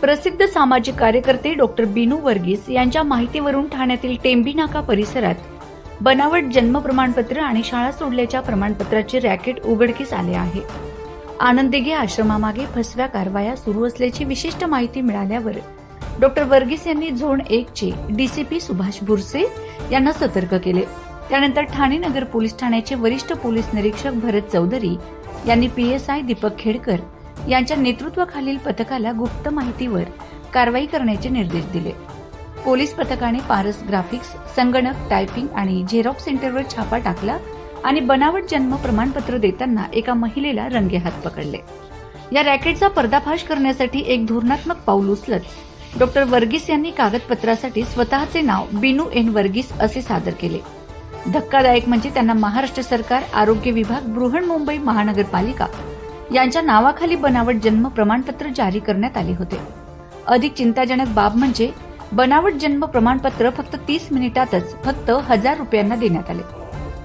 प्रसिद्ध सामाजिक कार्यकर्ते डॉक्टर बिनू वर्गीस यांच्या माहितीवरून ठाण्यातील टेंबी नाका परिसरात बनावट जन्म प्रमाणपत्र आणि शाळा सोडल्याच्या प्रमाणपत्राचे रॅकेट उघडकीस आले आहे. आनंदिगे आश्रमामागे फसव्या कारवाया सुरू असल्याची विशिष्ट माहिती मिळाल्यावर डॉक्टर वर्गीस यांनी झोन एक चे डीसीपी सुभाष बुरसे यांना सतर्क केले. त्यानंतर ठाणे नगर पोलीस ठाण्याचे वरिष्ठ पोलीस निरीक्षक भरत चौधरी यांनी पीएसआय दीपक खेडकर यांच्या नेतृत्वाखालील पथकाला गुप्त माहितीवर कारवाई करण्याचे निर्देश दिले. पोलीस पथकाने पारस ग्राफिक्स संगणक टायपिंग आणि झेरॉक्स सेंटरवर छापा टाकला आणि बनावट जन्म प्रमाणपत्र देताना एका महिलेला रंगेहात पकडले. या रॅकेटचा पर्दाफाश करण्यासाठी एक धोरणात्मक पाऊल उचलत डॉक्टर वर्गीस यांनी कागदपत्रासाठी स्वतःचे नाव बिनू एन वर्गीस असे सादर केले. धक्कादायक म्हणजे त्यांना महाराष्ट्र सरकार आरोग्य विभाग बृहन्मुंबई महानगरपालिका यांच्या नावाखाली बनावट जन्म प्रमाणपत्र जारी करण्यात आले होते. अधिक चिंताजनक बाब म्हणजे बनावट जन्म प्रमाणपत्र फक्त तीस मिनिटातच फक्त हजार रुपयांना देण्यात आले.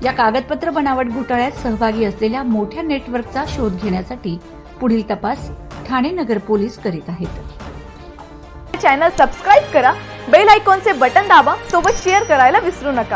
या कागदपत्र बनावट घोटाळ्यात सहभागी असलेल्या मोठ्या नेटवर्कचा शोध घेण्यासाठी पुढील तपास ठाणे नगर पोलीस करीत आहेत. चॅनल सबस्क्राईब करा बेल आयकॉनचे बटन दाबा सोबत शेअर करायला विसरू नका.